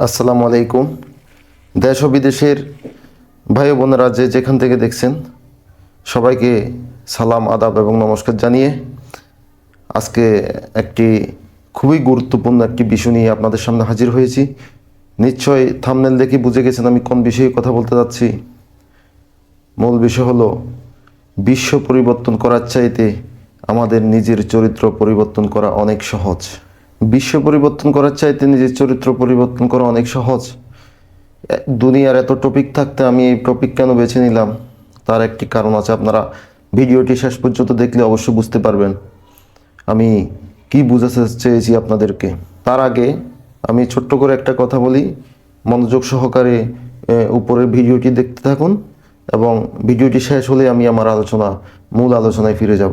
আসসালামু আলাইকুম। দেশ ও বিদেশের ভাই বোনেরা যে যেখান থেকে দেখছেন, সবাইকে সালাম, আদাব এবং নমস্কার জানিয়ে আজকে একটি খুবই গুরুত্বপূর্ণ একটি বিষয় নিয়ে আপনাদের সামনে হাজির হয়েছি। নিশ্চয় থামনেল দেখে বুঝে গেছেন আমি কোন বিষয়ে কথা বলতে যাচ্ছি। মূল বিষয় হলো, বিশ্ব পরিবর্তন করার চাইতে আমাদের নিজের চরিত্র পরিবর্তন করা অনেক সহজ। বিশ্ব পরিবর্তন করার চাইতে নিজের চরিত্র পরিবর্তন করা অনেক সহজ। দুনিয়ার এত টপিক থাকতে আমি এই টপিক কেন বেছে নিলাম? তার একটি কারণ আছে, আপনারা ভিডিওটি শেষ পর্যন্ত দেখলে অবশ্যই বুঝতে পারবেন। আমি কি বুঝাতে চেয়েছি আপনাদেরকে? তার আগে আমি ছোট্ট করে একটা কথা বলি। মনোযোগ সহকারে উপরের ভিডিওটি দেখতে থাকুন এবং ভিডিওটি শেষ হলে আমি আমার আলোচনা, মূল আলোচনায় ফিরে যাব।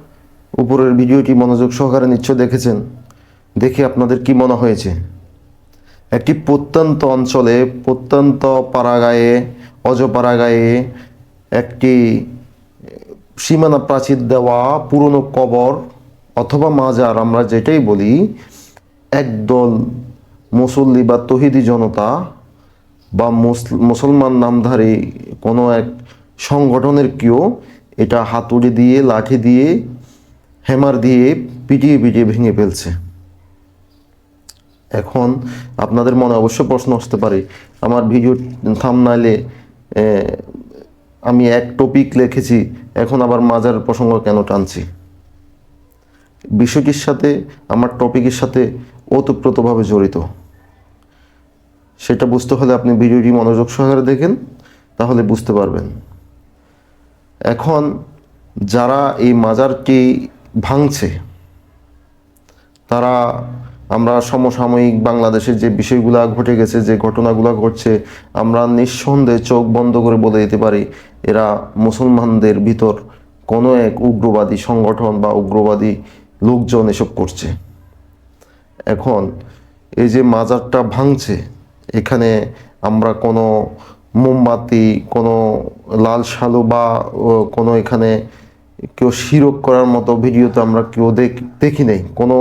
উপরের ভিডিওটি মনোযোগ সহকারে নিশ্চয় দেখেছেন। দেখে আপনাদের কি মনে হয়েছে? একটি প্রত্যন্ত অঞ্চলে, প্রত্যন্ত পাড়াগায়ে, অজপাড়াগায়ে একটি সীমানা প্রাচীর দেওয়া পুরনো কবর অথবা মাজার, আমরা যেটাই বলি, একদল মুসল্লি বা তহিদি জনতা বা মুসল- মুসলমান নামধারী কোনো এক সংগঠনের কেউ এটা হাতুড়ি দিয়ে, লাঠি দিয়ে হ্যামার দিয়ে পিটিয়ে পিটিয়ে ভেঙে ফেলছে। এখন আপনাদের মনে অবশ্য প্রশ্ন আসতে পারে, আমার ভিডিও থামনাইলে আমি এক টপিক লিখেছি, এখন আবার মাজার প্রসঙ্গ কেন টানছি? বিষয়টির সাথে, আমার টপিকের সাথে ওতপ্রোতভাবে জড়িত। সেটা বুঝতে হলে আপনি ভিডিওটি মনোযোগ সহকারে দেখেন, তাহলে বুঝতে পারবেন। এখন যারা এই মাজারটি ভাঙছে। তারা, আমরা সমসাময়িক বাংলাদেশের যে বিষয়গুলো ঘটে গেছে, যে ঘটনাগুলো ঘটছে, আমরা নিঃসন্দেহে চোখ বন্ধ করে বলে দিতে পারি, এরা মুসলমানদের ভিতর কোনো এক উগ্রবাদী সংগঠন বা উগ্রবাদী লোকজন এসব করছে। এখন এই যে মাজারটা ভাঙছে, এখানে আমরা কোনো মোমবাতি, কোনো লাল সালু বা কোনো এখানে কেউ শিরক করার মতো ভিডিও তো আমরা কেউ দেখ নাই। কোনো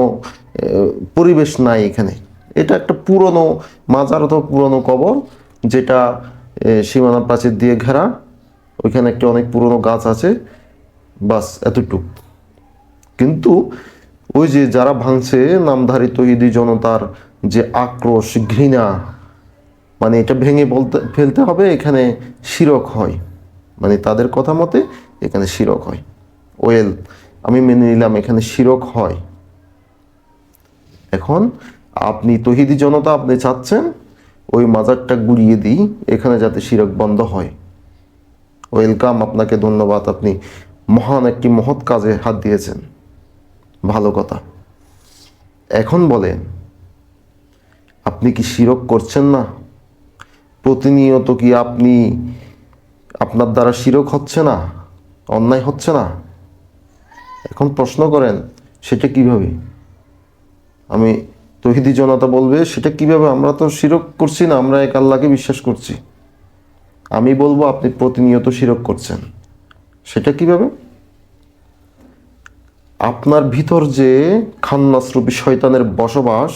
পরিবেশ নাই এখানে। এটা একটা পুরনো মাজার অথবা পুরনো কবর, যেটা সীমানা প্রাচীর দিয়ে ঘেরা। ওইখানে একটা অনেক পুরনো গাছ আছে। বাস, এতটুক। কিন্তু ওই যে যারা ভাঙছে, নামধারী তহিদি জনতার যে আক্রোশ, ঘৃণা মানে এটা ভেঙে বলতে, ফেলতে হবে, এখানে শিরক হয়। মানে তাদের কথা মতে, এখানে শিরক হয়। ওয়েল, আমি মেনে নিলাম এখানে শিরক হয়। এখন আপনি তহিদি জনতা আপনি চাচ্ছেন ওই মাজারটা গুড়িয়ে দিই, এখানে যাতে শিরক বন্ধ হয়। ওয়েলকাম, আপনাকে ধন্যবাদ, আপনি মহান একটি মহৎ কাজে হাত দিয়েছেন। ভালো কথা। এখন বলেন, আপনি কি শিরক করছেন না? প্রতিনিয়ত কি আপনি আপনার দ্বারা শিরক হচ্ছে না? অন্যায় হচ্ছে না? এখন প্রশ্ন করেন, সেটা কীভাবে? আমি তহিদি জনতা বলবে, সেটা কীভাবে? আমরা তো শিরক করছি না, আমরা এক আল্লাহকে বিশ্বাস করছি। আমি বলব, আপনি প্রতিনিয়ত শিরক করছেন। সেটা কীভাবে? আপনার ভিতর যে খান্নাসরূপী শয়তানের বসবাস,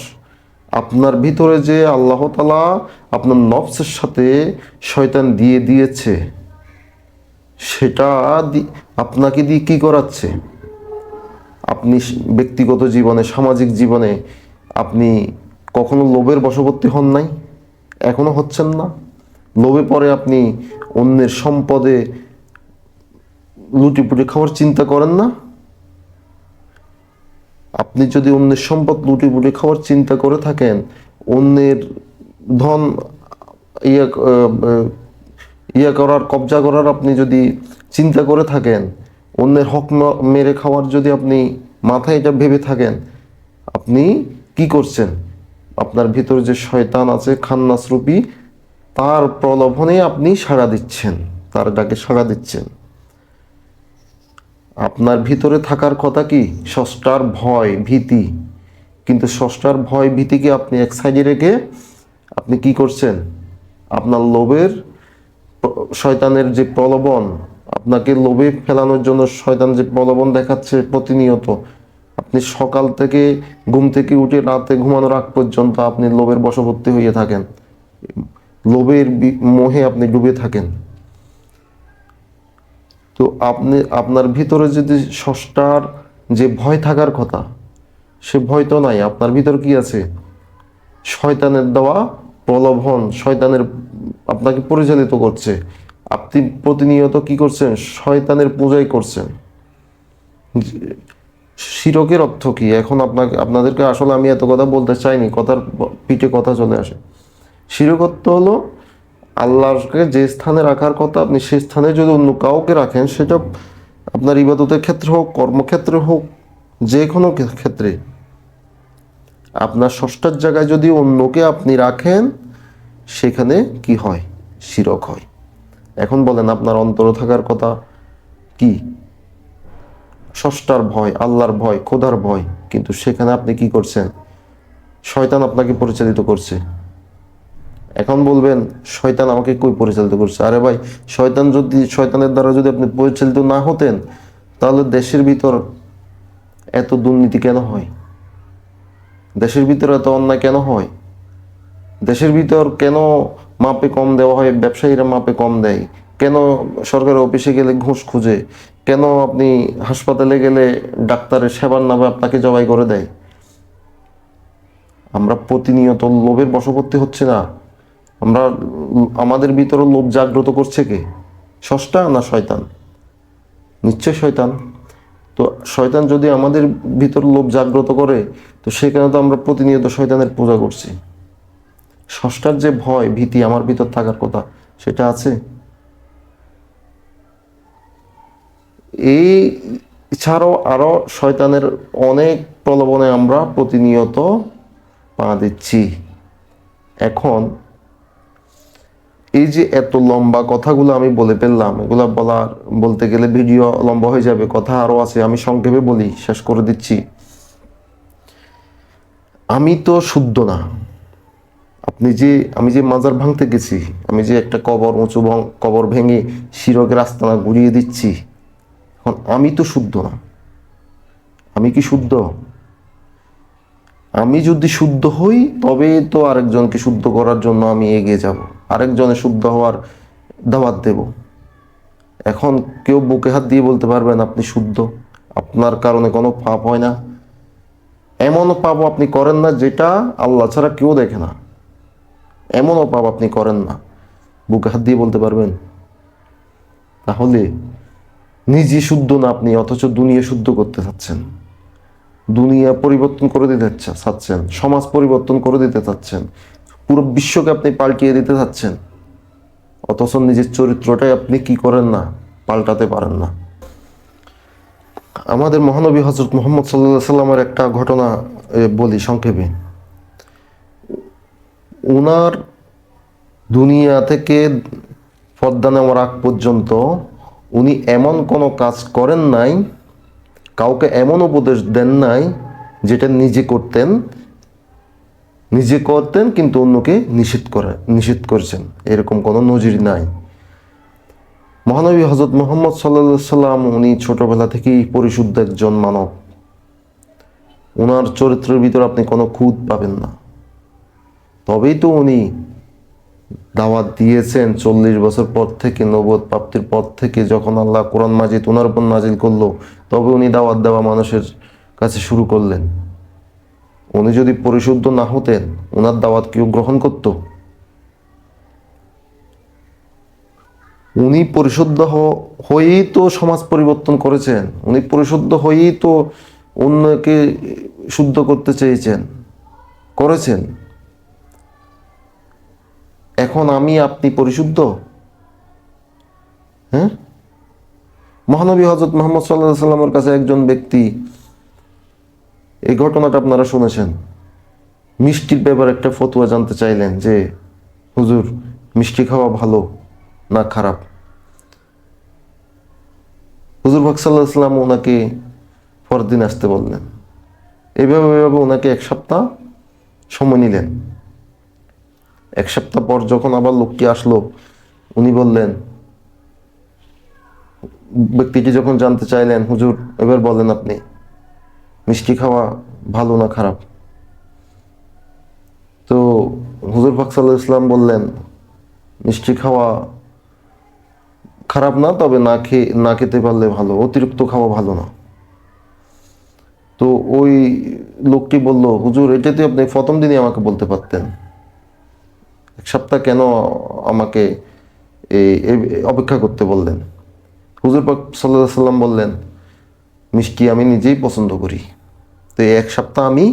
আপনার ভিতরে যে আল্লাহ তালা আপনার নফসের সাথে শয়তান দিয়ে দিয়েছে, সেটা আপনাকে দিয়ে কী করাচ্ছে? আপনি ব্যক্তিগত জীবনে, সামাজিক জীবনে আপনি কখনো লোভের বশবর্তী হন নাই? এখনও হচ্ছেন না? লোভে পরে আপনি অন্যের সম্পদে লুটিপুটি খাওয়ার চিন্তা করেন না? আপনি যদি অন্যের সম্পদ লুটিপুটি খাওয়ার চিন্তা করে থাকেন, অন্যের ধন ইয়ে ইয়ে করার, কবজা করার আপনি যদি চিন্তা করে থাকেন অন্যের হক মেরে খাওয়ার যদি আপনি মাথায় এটা ভেবে থাকেন, আপনি কি করছেন? আপনার ভিতরে যে শয়তান আছে, খান্নাসরূপী, তার প্রলোভনে আপনি সাড়া দিচ্ছেন, তার ডাকে সাড়া দিচ্ছেন। আপনার ভিতরে থাকার কথা কি? ষষ্ঠার ভয়, ভীতি। কিন্তু ষষ্ঠার ভয়, ভীতিকে আপনি এক সাইডে রেখে আপনি কি করছেন? আপনার লোভের শয়তানের যে প্রলোভন আপনাকে লোভে ফেলানোর জন্য শয়তান যে প্রলোভন দেখাচ্ছে প্রতিনিয়ত, আপনি সকাল থেকে ঘুম থেকে উঠে রাতে ঘুমানোর আগ পর্যন্ত আপনি লোভের বশবর্তী হয়ে থাকেন। লোভের মোহে আপনি ডুবে থাকেন। তো আপনি, আপনার ভিতরে যদি ষষ্ঠার যে ভয় থাকার কথা, সে ভয় তো নাই, আপনার ভিতর কি আছে? শয়তানের দেওয়া প্রলোভন, শয়তানের আপনাকে পরিচালিত করছে। আপনি প্রতিনিয়ত কি করছেন? শয়তানের পূজাই করছেন। শিরকের অর্থ কি? এখন আপনাকে আপনাদেরকে আসলে আমি এত কথা বলতে চাইনি, কথার পিঠে কথা চলে আসে। শিরকত্ব হলো আল্লাহকে যে স্থানে রাখার কথা আপনি সে স্থানে যদি অন্য কাউকে রাখেন, সেটা আপনার ইবাদতের ক্ষেত্রে হোক, কর্মক্ষেত্রে হোক, যে কোনো ক্ষেত্রে। আপনার ষষ্ঠার জায়গায় যদি অন্যকে আপনি রাখেন, সেখানে কি হয়? শিরক হয়। এখন বলেন, আপনার অন্তর থাকার কথা কি? ষষ্ঠার ভয়, আল্লাহর ভয়, খোদার ভয়, কিন্তু সেখানে আপনি কি করছেন? শয়তান আপনাকে পরিচালিত করছে। এখন বলবেন, শয়তান আমাকে কই পরিচালিত করছে? আরে ভাই, শয়তান যদি, শয়তানের দ্বারা যদি আপনি পরিচালিত না হতেন, তাহলে দেশের ভিতর এত দুর্নীতি কেন হয়? দেশের ভিতর এত অন্যায় কেন হয়? দেশের ভিতর কেন মাপে কম দেওয়া হয়, ব্যবসায়ীরা মাপে কম দেয়। কেন সরকারি অফিসে গেলে ঘুষ খুঁজে? কেন আপনি হাসপাতালে গেলে ডাক্তারের সেবার নামে আপনাকে জবাই করে দেয়? আমরা প্রতিনিয়ত লোভের বশবর্তী হচ্ছে না। আমরা আমাদের ভিতরে লোভ জাগ্রত করছে কে? ষষ্ঠা না শয়তান? নিশ্চয় শয়তান। তো শয়তান যদি আমাদের ভিতর লোভ জাগ্রত করে, তো সেখানে তো আমরা প্রতিনিয়ত শয়তানের পূজা করছি। ষষ্ঠার যে ভয়, ভীতি আমার ভিতর থাকার কথা, সেটা আছে? এই ছাড়াও আরও শয়তানের অনেক প্রলোভনে আমরা প্রতিনিয়ত পা দিচ্ছি। এখন, এই যে এত লম্বা কথাগুলো আমি বলে ফেললাম, এগুলো বলার, বলতে গেলে ভিডিও লম্বা হয়ে যাবে, কথা আরও আছে, আমি সংক্ষেপে বলি, শেষ করে দিচ্ছি। আমি তো শুদ্ধ না। আপনি যে, আমি যে মাজার ভাঙতে গেছি, আমি যে একটা কবর উঁচু কবর ভেঙে শিরকের আস্তানা গুড়িয়ে দিচ্ছি, এখন আমি তো শুদ্ধ না। আমি কি শুদ্ধ? আমি যদি শুদ্ধ হই, তবে তো আরেকজনকে শুদ্ধ করার জন্য আমি এগিয়ে যাব। আরেকজনে শুদ্ধ হওয়ার দাওয়াত দেব। এখন কেউ বুকে হাত দিয়ে বলতে পারবেন, আপনি শুদ্ধ। আপনার কারণে কোনো পাপ হয় না। এমনও পাপ আপনি করেন না, যেটা আল্লাহ ছাড়া কেউ দেখে না। এমনও পাপ আপনি করেন না। বুকে হাত দিয়ে বলতে পারবেন? তাহলে নিজে শুদ্ধ না আপনি, অথচ দুনিয়া শুদ্ধ করতে চাচ্ছেন। দুনিয়া পরিবর্তন করে দিতে চাচ্ছেন, সমাজ পরিবর্তন করে দিতে চাচ্ছেন, পুরো বিশ্বকে আপনি পাল্টিয়ে দিতে চাচ্ছেন। অথচ নিজের চরিত্রটাই আপনি কি করেন না, পাল্টাতে পারেন না। আমাদের মহানবী হজরত মোহাম্মদ সাল্লাহ সাল্লামের একটা ঘটনা বলি সংক্ষেপে। ওনার দুনিয়া থেকে পদ্মা নেওয়ার আগ পর্যন্ত উনি এমন কোনো কাজ করেন নাই, কাউকে এমন উপদেশ দেন নাই, যেটা নিজে করতেন নিজে করতেন কিন্তু অন্যকে নিষেধ করে, নিষেধ করেছেন। এরকম কোনো নজির নাই। মহানবী হজরত মোহাম্মদ সাল্লা সাল্লাম উনি ছোটবেলা থেকেই পরিশুদ্ধ একজন মানব। ওনার চরিত্রের ভিতর আপনি কোনো খুঁত পাবেন না। তবেই তো উনি দাওয়াত দিয়েছেন চল্লিশ বছর পর থেকে নবদ প্রাপ্তির পর থেকে যখন আল্লাহ কোরআন মাজিদ ওনার উপর নাজিল করল, তবে উনি দাওয়াত দেওয়া মানুষের কাছে শুরু করলেন। উনি যদি পরিশুদ্ধ না হতেন ওনার দাওয়াত কেউ গ্রহণ করত? উনি পরিশুদ্ধ হয়েই তো সমাজ পরিবর্তন করেছেন। উনি পরিশুদ্ধ হয়েই তো অন্যকে শুদ্ধ করতে চেয়েছেন, করেছেন। এখন আমি আপনি পরিশুদ্ধ? হ্যাঁ? মহানবী হজরত মোহাম্মদ সাল্লাহ সাল্লামের কাছে একজন ব্যক্তি এই ঘটনাটা আপনারা শুনেছেন। মিষ্টির ব্যাপারে একটা ফতুয়া জানতে চাইলেন যে, হুজুর, মিষ্টি খাওয়া ভালো না খারাপ? হুজুর পাক সাল্লাহ সাল্লাম ওনাকে পরদিন আসতে বললেন। এভাবে এইভাবে ওনাকে এক সপ্তাহ সময় নিলেন। এক সপ্তাহ পর যখন আবার লোকটি আসলো, উনি বললেন, ব্যক্তিটি যখন জানতে চাইলেন, হুজুর, এবার বলেন আপনি, মিষ্টি খাওয়া ভালো না খারাপ? তো হুজুর পাক সাল্লাহ ইসলাম বললেন, মিষ্টি খাওয়া খারাপ না, তবে না খেয়ে না খেতে পারলে ভালো, অতিরিক্ত খাওয়া ভালো না। তো ওই লোকটি বলল, হুজুর এটা তো আপনি প্রথম দিনই আমাকে বলতে পারতেন। এক সপ্তাহ কেন আমাকে এই অপেক্ষা করতে বললেন? হুজুর পাক সাল্লাহ সাল্লাম বললেন, মিষ্টি আমি নিজেই পছন্দ করি। তো এই এক সপ্তাহ আমি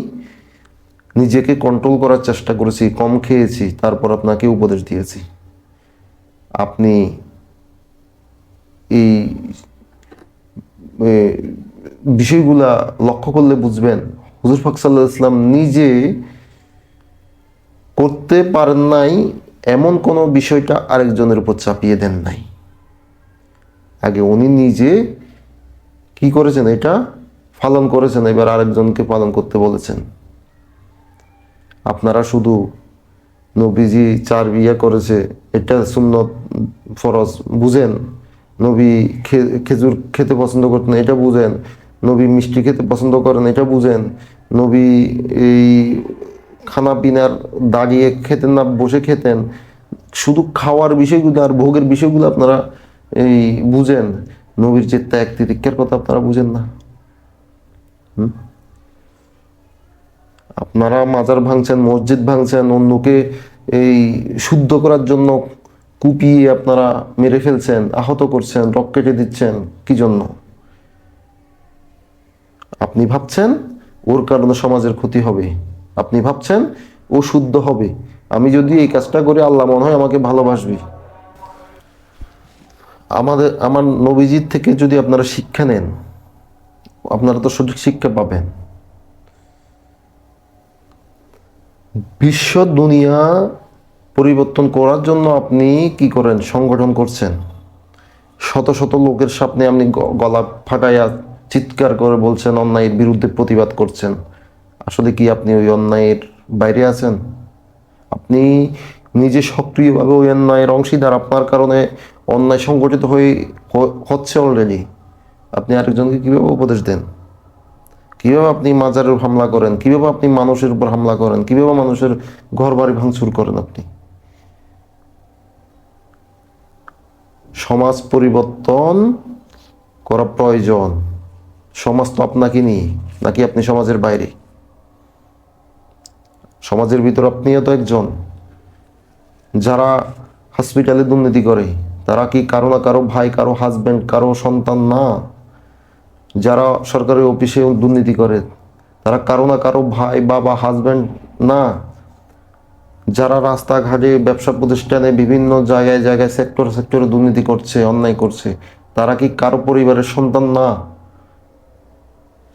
নিজেকে কন্ট্রোল করার চেষ্টা করেছি, কম খেয়েছি, তারপর আপনাকে উপদেশ দিয়েছি। আপনি এই বিষয়গুলা লক্ষ্য করলে বুঝবেন, হুজুর ফাক সাল্লাহ ইসলাম নিজে করতে পারেন নাই, এমন কোনো বিষয়টা আরেকজনের উপর চাপিয়ে দেন নাই। আগে উনি নিজে কি করেছেন এটা? পালন করেছেন, এবার আরেকজনকে পালন করতে বলেছেন। আপনারা শুধু নবীজি চার বিয়ে করেছে, এটা সুন্নত ফরজ, বুঝেন। নবী খেজুর খেতে পছন্দ করতেন এটা বুঝেন। নবী মিষ্টি খেতে পছন্দ করেন, এটা বুঝেন। নবী এই খানা পিনার দাঁড়িয়ে খেতেন না, বসে খেতেন। শুধু খাওয়ার বিষয়গুলো আর ভোগের বিষয়গুলো আপনারা এই বুঝেন। নবীর যে ত্যাগ তিতিক্ষার কথা আপনারা বুঝেন না। আপনারা মাজার ভাঙছেন, মসজিদ ভাঙছেন, অন্যকে এই শুদ্ধ করার জন্য কুপিয়ে আপনারা মেরে ফেলছেন, আহত করছেন রক কেটে দিচ্ছেন, কি জন্য? আপনি ভাবছেন ওর কারণে সমাজের ক্ষতি হবে। আপনি ভাবছেন, ও শুদ্ধ হবে। আমি যদি এই কাজটা করি, আল্লাহ মনে হয় আমাকে ভালোবাসবে। আমাদের, আমার নবীজির থেকে যদি আপনারা শিক্ষা নেন, আপনারা তো সঠিক শিক্ষা পাবেন। বিশ্ব দুনিয়া পরিবর্তন করার জন্য আপনি কি করেন? সংগঠন করছেন। শত শত লোকের সামনে আপনি গলা ফাটাইয়া চিৎকার করে বলছেন, অন্যায়ের বিরুদ্ধে প্রতিবাদ করছেন। আসলে কি আপনি ওই অন্যায়ের বাইরে আছেন? আপনি নিজে সক্রিয়ভাবে ওই অন্যায়ের অংশীদার, আপনার কারণে অন্যায় সংগঠিত হয়ে হচ্ছে অলরেডি আপনি আরেকজনকে কীভাবে উপদেশ দেন? কীভাবে আপনি মাজারের হামলা করেন? কীভাবে আপনি মানুষের উপর হামলা করেন? কীভাবে মানুষের ঘর বাড়ি ভাঙচুর করেন আপনি? সমাজ পরিবর্তন করা প্রয়োজন। সমাজ তো আপনাকে নিয়ে, নাকি আপনি সমাজের বাইরে? সমাজের ভিতর আপনিও তো একজন। যারা হসপিটালে দুর্নীতি করে, তারা কি কারও না কারও ভাই, কারও হাজবেন্ড কারও সন্তান না? যারা সরকারি অফিসে দুর্নীতি করে, তারা কারও না কারও ভাই, বাবা হাজব্যান্ড না? যারা রাস্তাঘাটে, ব্যবসা প্রতিষ্ঠানে বিভিন্ন জায়গায় জায়গায় সেক্টর সেক্টরে দুর্নীতি করছে, অন্যায় করছে, তারা কি কারও পরিবারের সন্তান না?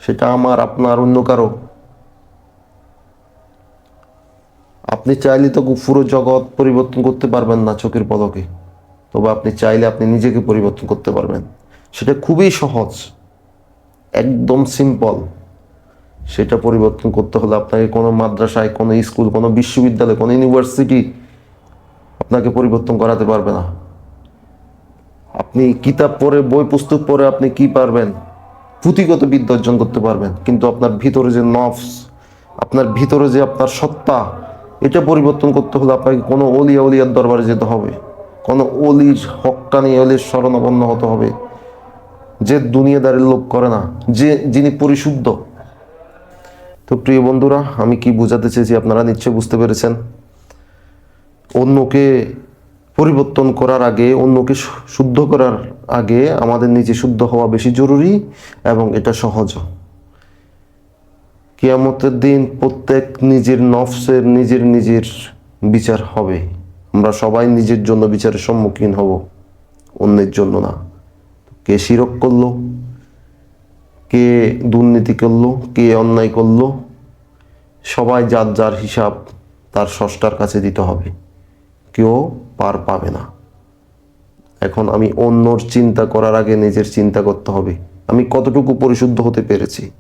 সেটা আমার, আপনার, অন্য কারও। আপনি চাইলে তো পুরো জগৎ পরিবর্তন করতে পারবেন না চোখের পদকে তবে আপনি চাইলে আপনি নিজেকে পরিবর্তন করতে পারবেন। সেটা খুবই সহজ। একদম সিম্পল সেটা পরিবর্তন করতে হলে আপনাকে কোনো মাদ্রাসায়, কোনো স্কুল, কোনো বিশ্ববিদ্যালয়, কোনো ইউনিভার্সিটি আপনাকে পরিবর্তন করাতে পারবে না। আপনি কিতাব পড়ে, বই, পুস্তক পড়ে আপনি কি পারবেন? পুঁথিগত বিদ্যা অর্জন করতে পারবেন। কিন্তু আপনার ভিতরে যে নফস, আপনার ভিতরে যে আপনার সত্তা এটা পরিবর্তন করতে হলে আপনাকে কোনো অলিয়া অলিয়ার দরবারে যেতে হবে। কোনো অলির হক্কানি অলির শরণাপন্ন হতে হবে। যে দুনিয়াদারের লোক করে না, যে, যিনি পরিশুদ্ধ। তো প্রিয় বন্ধুরা, আমি কি বোঝাতে চেয়েছি আপনারা নিশ্চয় বুঝতে পেরেছেন। অন্যকে পরিবর্তন করার আগে, অন্যকে শুদ্ধ করার আগে আমাদের নিজে শুদ্ধ হওয়া বেশি জরুরি এবং এটা সহজ। কিয়ামতের দিন প্রত্যেক নিজের নফসের নিজের নিজের বিচার হবে। আমরা সবাই নিজের জন্য বিচারের সম্মুখীন হব, অন্যের জন্য না। কে শিরক করল, কে দুর্নীতি করল, কে অন্যায় করল, সবাই যার যার হিসাব তার ষষ্ঠার কাছে দিতে হবে। কেউ পার পাবে না। এখন আমি অন্যর চিন্তা করার আগে নিজের চিন্তা করতে হবে। আমি কতটুকু পরিশুদ্ধ হতে পেরেছি?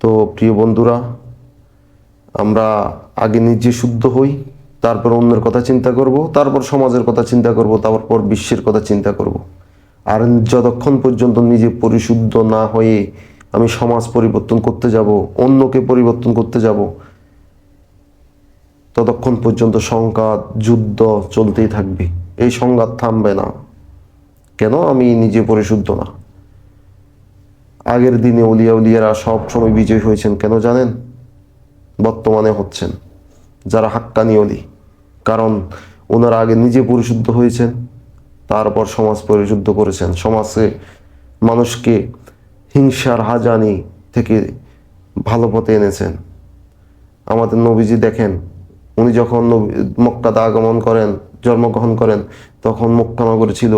তো প্রিয় বন্ধুরা, আমরা আগে নিজে শুদ্ধ হই, তারপর অন্যের কথা চিন্তা করব, তারপর সমাজের কথা চিন্তা করব, তারপর বিশ্বের কথা চিন্তা করব। আর যতক্ষণ পর্যন্ত নিজে পরিশুদ্ধ না হয়ে আমি সমাজ পরিবর্তন করতে যাব, অন্যকে পরিবর্তন করতে যাব, ততক্ষণ পর্যন্ত সংঘাত যুদ্ধ চলতেই থাকবে। এই সংঘাত থামবে না। কেন আমি নিজে পরিশুদ্ধ না? আগের দিনে উলিয়া উলিয়ারা সব সময় বিজয় হয়েছেন কেন জানেন? বর্তমানে হচ্ছেন যারা হাক্কানি অলি। কারণ ওনারা আগে নিজে পরিশুদ্ধ হয়েছেন, তারপর সমাজ পরিশুদ্ধ করেছেন। সমাজে মানুষকে হিংসার হাজানি থেকে ভালো পথে এনেছেন। আমাদের নবীজি দেখেন, উনি যখন মক্কাতে আগমন করেন, জন্মগ্রহণ করেন, তখন মক্কা নগরী ছিল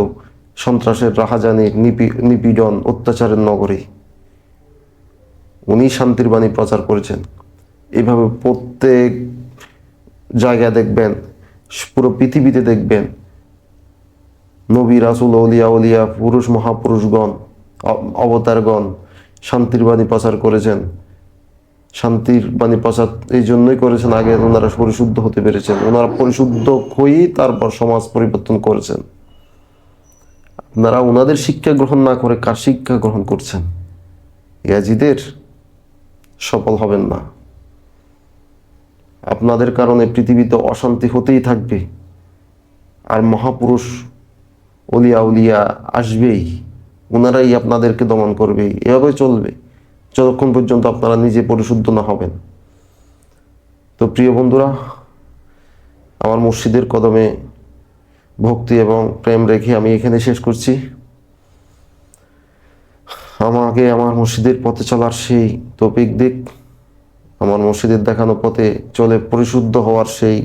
সন্ত্রাসের রাহাজানির নিপি, নিপীড়ন, অত্যাচারের নগরী। উনি শান্তির বাণী প্রচার করেছেন। এইভাবে প্রত্যেক জায়গায় দেখবেন, পুরো পৃথিবীতে দেখবেন, নবী, রাসুল, অলিয়া অলিয়া, পুরুষ, মহাপুরুষগণ অবতারগণ শান্তির বাণী প্রচার করেছেন। শান্তির বাণী প্রচার এই জন্যই করেছেন, আগে ওনারা পরিশুদ্ধ হতে পেরেছেন। ওনারা পরিশুদ্ধ হয়েই তারপর সমাজ পরিবর্তন করেছেন। আপনারা ওনাদের শিক্ষা গ্রহণ না করে কার শিক্ষা গ্রহণ করছেন? ইয়াজিদের সফল হবেন না। আপনাদের কারণে পৃথিবীতে অশান্তি হতেই থাকবে। আর মহাপুরুষ অলিয়া উলিয়া আসবেই। ওনারাই আপনাদেরকে দমন করবে। এভাবে চলবে। যতক্ষণ পর্যন্ত আপনারা নিজে পরিশুদ্ধ না হবেন। তো প্রিয় বন্ধুরা, আমার মুর্শিদের কদমে ভক্তি এবং প্রেম রেখে আমি এখানে শেষ করছি। আমাকে আমার মসজিদের পথে চলার সেই তৌফিক দিক, আমার মসজিদের দেখানো পথে চলে পরিশুদ্ধ হওয়ার সেই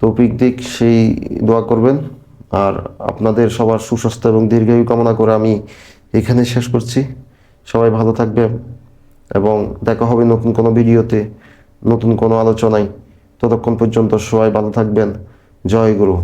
তৌফিক দিক, সেই দোয়া করবেন। আর আপনাদের সবার সুস্বাস্থ্য এবং দীর্ঘায়ু কামনা করে আমি এখানে শেষ করছি। সবাই ভালো থাকবেন এবং দেখা হবে নতুন কোনো ভিডিওতে, নতুন কোনো আলোচনায়। ততক্ষণ পর্যন্ত সবাই ভালো থাকবেন। জয় গুরু।